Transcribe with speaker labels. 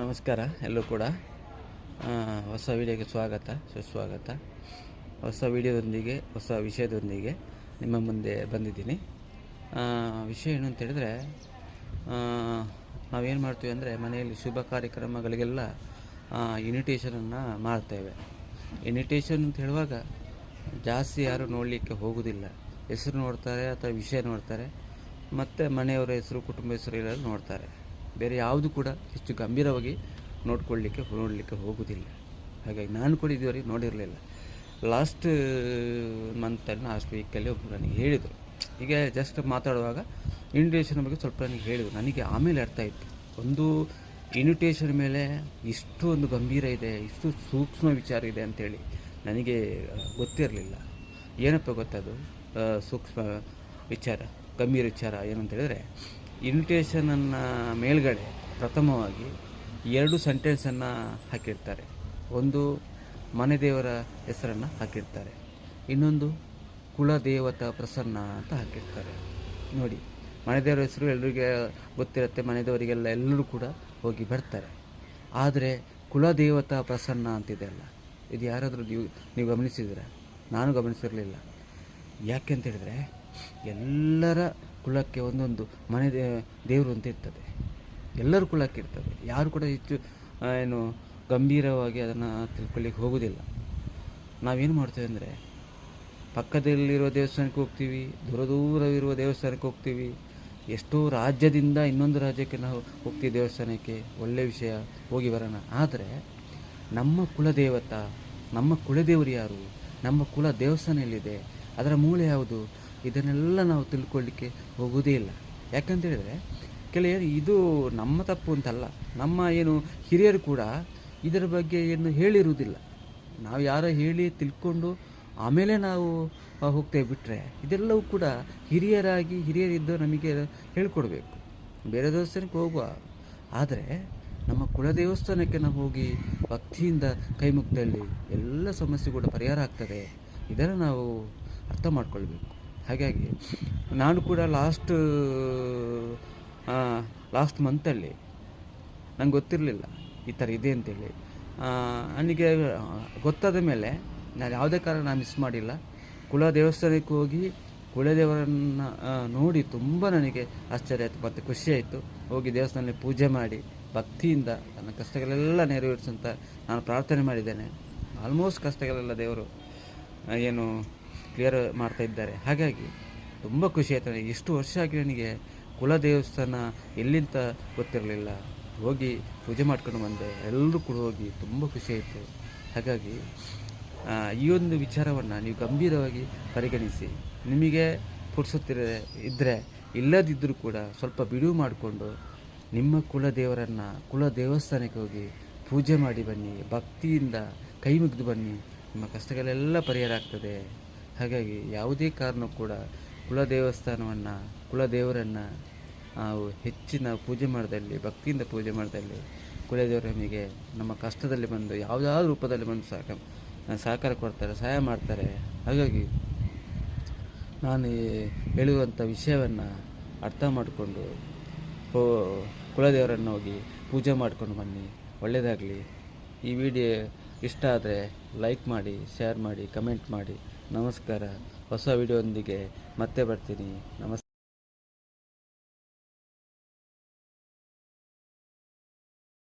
Speaker 1: ನಮಸ್ಕಾರ, ಎಲ್ಲರೂ ಕೂಡ. ಹೊಸ ವಿಡಿಯೋಗೆ ಸ್ವಾಗತ, ಸುಸ್ವಾಗತ. ಹೊಸ ವಿಡಿಯೋದೊಂದಿಗೆ, ಹೊಸ ವಿಷಯದೊಂದಿಗೆ ನಿಮ್ಮ ಮುಂದೆ ಬಂದಿದ್ದೀನಿ. ವಿಷಯ ಏನು ಅಂತ ಹೇಳಿದ್ರೆ ನಾವೇನು ಮಾಡ್ತೀವಿ ಅಂದರೆ ಮನೆಯಲ್ಲಿ ಶುಭ ಕಾರ್ಯಕ್ರಮಗಳಿಗೆಲ್ಲ ಇನ್ವಿಟೇಷನನ್ನು ಮಾಡ್ತೇವೆ. ಇನ್ವಿಟೇಷನ್ ಅಂತ ಹೇಳುವಾಗ ಜಾಸ್ತಿ ಯಾರು ನೋಡಲಿಕ್ಕೆ ಹೋಗೋದಿಲ್ಲ. ಹೆಸರು ನೋಡ್ತಾರೆ ಅಥವಾ ವಿಷಯ ನೋಡ್ತಾರೆ. ಮತ್ತು ಮನೆಯವರ ಹೆಸರು, ಕುಟುಂಬ ಹೆಸರು ಎಲ್ಲ ನೋಡ್ತಾರೆ. ಬೇರೆ ಯಾವುದು ಕೂಡ ಹೆಚ್ಚು ಗಂಭೀರವಾಗಿ ನೋಡ್ಕೊಳ್ಳಿಕ್ಕೆ, ನೋಡಲಿಕ್ಕೆ ಹೋಗುವುದಿಲ್ಲ ಹಾಗಾಗಿ ನಾನು ಕೂಡ ಇದುವರೆಗೆ ನೋಡಿರಲಿಲ್ಲ. ಲಾಸ್ಟ್ ಮಂತಲ್ಲಿ ಲಾಸ್ಟ್ ವೀಕಲ್ಲಿ ಒಬ್ಬರು ನನಗೆ ಹೇಳಿದರು. ಈಗ ಜಸ್ಟ್ ಮಾತಾಡುವಾಗ ಇನ್ವಿಟೇಷನ್ ಬಗ್ಗೆ ಸ್ವಲ್ಪ ನನಗೆ ಹೇಳಿದರು. ನನಗೆ ಆಮೇಲೆ ಅರ್ಥ ಇತ್ತು ಒಂದು ಇನ್ವಿಟೇಷನ್ ಮೇಲೆ ಇಷ್ಟು ಒಂದು ಗಂಭೀರ ಇದೆ, ಇಷ್ಟು ಸೂಕ್ಷ್ಮ ವಿಚಾರ ಇದೆ ಅಂತೇಳಿ ನನಗೆ ಗೊತ್ತಿರಲಿಲ್ಲ. ಏನಪ್ಪ ಗೊತ್ತದು? ಸೂಕ್ಷ್ಮ ವಿಚಾರ, ಗಂಭೀರ ವಿಚಾರ ಏನಂತ ಹೇಳಿದ್ರೆ ಇನ್ವಿಟೇಷನನ್ನು ಮೇಲ್ಗಡೆ ಪ್ರಥಮವಾಗಿ ಎರಡು ಸೆಂಟೆನ್ಸನ್ನು ಹಾಕಿರ್ತಾರೆ. ಒಂದು ಮನೆ ದೇವರ ಹೆಸರನ್ನು ಹಾಕಿರ್ತಾರೆ. ಇನ್ನೊಂದು ಕುಲದೇವತ ಪ್ರಸನ್ನ ಅಂತ ಹಾಕಿರ್ತಾರೆ. ನೋಡಿ, ಮನೆ ದೇವರ ಹೆಸರು ಎಲ್ಲರಿಗೆ ಗೊತ್ತಿರುತ್ತೆ, ಮನೆ ದೇವರಿಗೆಲ್ಲ ಎಲ್ಲರೂ ಕೂಡ ಹೋಗಿ ಬರ್ತಾರೆ. ಆದರೆ ಕುಲದೇವತಾ ಪ್ರಸನ್ನ ಅಂತಿದೆ ಅಲ್ಲ, ಇದು ಯಾರಾದರೂ ನೀವು ನೀವು ಗಮನಿಸಿದ್ರೆ ನಾನು ಗಮನಿಸಿರಲಿಲ್ಲ. ಯಾಕೆ ಅಂತ ಹೇಳಿದ್ರೆ, ಎಲ್ಲರ ಕುಲಕ್ಕೆ ಒಂದೊಂದು ಮನೆ ದೇವರು ಅಂತ ಇರ್ತದೆ. ಎಲ್ಲರ ಕುಲಕ್ಕೆ ಇರ್ತದೆ. ಯಾರು ಕೂಡ ಹೆಚ್ಚು ಏನು ಗಂಭೀರವಾಗಿ ಅದನ್ನು ತಿಳ್ಕೊಳ್ಳಿಕ್ಕೆ ಹೋಗೋದಿಲ್ಲ. ನಾವೇನು ಮಾಡ್ತೇವೆ ಅಂದರೆ, ಪಕ್ಕದಲ್ಲಿರುವ ದೇವಸ್ಥಾನಕ್ಕೆ ಹೋಗ್ತೀವಿ, ದೂರ ದೂರವಿರುವ ದೇವಸ್ಥಾನಕ್ಕೆ ಹೋಗ್ತೀವಿ. ಎಷ್ಟೋ ರಾಜ್ಯದಿಂದ ಇನ್ನೊಂದು ರಾಜ್ಯಕ್ಕೆ ನಾವು ಹೋಗ್ತೀವಿ ದೇವಸ್ಥಾನಕ್ಕೆ ಒಳ್ಳೆಯ ವಿಷಯ, ಹೋಗಿ ಬರೋಣ. ಆದರೆ, ನಮ್ಮ ಕುಲದೇವತ, ನಮ್ಮ ಕುಲದೇವರು ಯಾರು, ನಮ್ಮ ಕುಲ ದೇವಸ್ಥಾನ ಎಲ್ಲಿದೆ, ಅದರ ಮೂಲೆ ಯಾವುದು? ಇದನ್ನೆಲ್ಲ ನಾವು ತಿಳ್ಕೊಳ್ಳಿಕ್ಕೆ ಹೋಗೋದೇ ಇಲ್ಲ. ಯಾಕಂತೇಳಿದರೆ ಕೆಲವರು ಕೆಲವು ಇದು ನಮ್ಮ ತಪ್ಪು ಅಂತಲ್ಲ, ನಮ್ಮ ಏನು ಹಿರಿಯರು ಕೂಡ ಇದರ ಬಗ್ಗೆ ಏನು ಹೇಳಿರುವುದಿಲ್ಲ. ನಾವು ಯಾರೋ ಹೇಳಿ ತಿಳ್ಕೊಂಡು ಆಮೇಲೆ ನಾವು ಹೋಗ್ತೇವೆ ಬಿಟ್ಟರೆ ಇದೆಲ್ಲವೂ ಕೂಡ ಹಿರಿಯರಾಗಿ ಹಿರಿಯರಿದ್ದು ನಮಗೆ ಹೇಳ್ಕೊಡ್ಬೇಕು. ಬೇರೆ ದೇವಸ್ಥಾನಕ್ಕೆ ಹೋಗುವ, ಆದರೆ ನಮ್ಮ ಕುಲ ದೇವಸ್ಥಾನಕ್ಕೆ ನಾವು ಹೋಗಿ ಭಕ್ತಿಯಿಂದ ಕೈ ಮುಗ್ದಲ್ಲಿ ಎಲ್ಲ ಸಮಸ್ಯೆ ಕೂಡ ಪರಿಹಾರ ಆಗ್ತದೆ. ಇದನ್ನು ನಾವು ಅರ್ಥ ಮಾಡ್ಕೊಳ್ಬೇಕು. ಹಾಗಾಗಿ ನಾನು ಕೂಡ ಲಾಸ್ಟ್ ಲಾಸ್ಟ್ ಮಂತಲ್ಲಿ ನಂಗೆ ಗೊತ್ತಿರಲಿಲ್ಲ ಈ ಥರ ಇದೆ ಅಂತೇಳಿ. ನನಗೆ ಗೊತ್ತಾದ ಮೇಲೆ ನಾನು ಯಾವುದೇ ಕಾರಣ ನಾನು ಮಿಸ್ ಮಾಡಿಲ್ಲ. ಕುಲ ದೇವಸ್ಥಾನಕ್ಕೆ ಹೋಗಿ ಕುಲದೇವರನ್ನು ನೋಡಿ ತುಂಬ ನನಗೆ ಆಶ್ಚರ್ಯ ಆಯಿತು, ಮತ್ತು ಖುಷಿಯಾಯಿತು ಹೋಗಿ ದೇವಸ್ಥಾನದಲ್ಲಿ ಪೂಜೆ ಮಾಡಿ, ಭಕ್ತಿಯಿಂದ ನನ್ನ ಕಷ್ಟಗಳೆಲ್ಲ ನೆರವೇರಿಸಂತ ನಾನು ಪ್ರಾರ್ಥನೆ ಮಾಡಿದ್ದೇನೆ. ಆಲ್ಮೋಸ್ಟ್ ಕಷ್ಟಗಳೆಲ್ಲ ದೇವರು ಏನು ಕ್ಲಿಯರ್ ಮಾಡ್ತಾ ಇದ್ದಾರೆ. ಹಾಗಾಗಿ ತುಂಬ ಖುಷಿ ಆಯ್ತು ನನಗೆ. ಇಷ್ಟು ವರ್ಷ ಆಗಿ ನನಗೆ ಕುಲ ದೇವಸ್ಥಾನ ಎಲ್ಲಿಂತ ಗೊತ್ತಿರಲಿಲ್ಲ. ಹೋಗಿ ಪೂಜೆ ಮಾಡ್ಕೊಂಡು ಬಂದೆ. ಎಲ್ಲರೂ ಕೂಡ ಹೋಗಿ ತುಂಬ ಖುಷಿ ಆಯಿತು. ಹಾಗಾಗಿ ಈ ಒಂದು ವಿಚಾರವನ್ನು ನೀವು ಗಂಭೀರವಾಗಿ ಪರಿಗಣಿಸಿ. ನಿಮಗೆ ಪುಡ್ಸುತ್ತಿರ ಇದ್ದರೆ ಇಲ್ಲದಿದ್ದರೂ ಕೂಡ ಸ್ವಲ್ಪ ಬಿಡುವು ಮಾಡಿಕೊಂಡು ನಿಮ್ಮ ಕುಲ ದೇವರನ್ನು, ಕುಲ ದೇವಸ್ಥಾನಕ್ಕೆ ಹೋಗಿ ಪೂಜೆ ಮಾಡಿ ಬನ್ನಿ. ಭಕ್ತಿಯಿಂದ ಕೈ ಮುಗಿದು ಬನ್ನಿ. ನಿಮ್ಮ ಕಷ್ಟಗಳೆಲ್ಲ ಪರಿಹಾರ ಆಗ್ತದೆ. ಹಾಗಾಗಿ ಯಾವುದೇ ಕಾರಣ ಕೂಡ ಕುಲ ದೇವಸ್ಥಾನವನ್ನು ಕುಲದೇವರನ್ನು ನಾವು ಹೆಚ್ಚಿನ ಪೂಜೆ ಮಾಡಿದಲ್ಲಿ, ಭಕ್ತಿಯಿಂದ ಪೂಜೆ ಮಾಡಿದಲ್ಲಿ ಕುಲದೇವರ ನಮಗೆ ನಮ್ಮ ಕಷ್ಟದಲ್ಲಿ ಬಂದು, ಯಾವುದಾದ್ರು ರೂಪದಲ್ಲಿ ಬಂದು ಸಾಕ, ಸಹಕಾರ ಕೊಡ್ತಾರೆ, ಸಹಾಯ ಮಾಡ್ತಾರೆ. ಹಾಗಾಗಿ ನಾನು ಹೇಳುವಂಥ ವಿಷಯವನ್ನು ಅರ್ಥ ಮಾಡಿಕೊಂಡು ಕುಲದೇವರನ್ನು ಹೋಗಿ ಪೂಜೆ ಮಾಡ್ಕೊಂಡು ಬನ್ನಿ. ಒಳ್ಳೆಯದಾಗಲಿ ಈ ವಿಡಿಯೋ ಇಷ್ಟ ಆದರೆ ಲೈಕ್ ಮಾಡಿ, ಶೇರ್ ಮಾಡಿ, ಕಮೆಂಟ್ ಮಾಡಿ. ನಮಸ್ಕಾರ. ಹೊಸ ವಿಡಿಯೋದೊಂದಿಗೆ ಮತ್ತೆ ಬರ್ತೀನಿ. ನಮಸ್ತೆ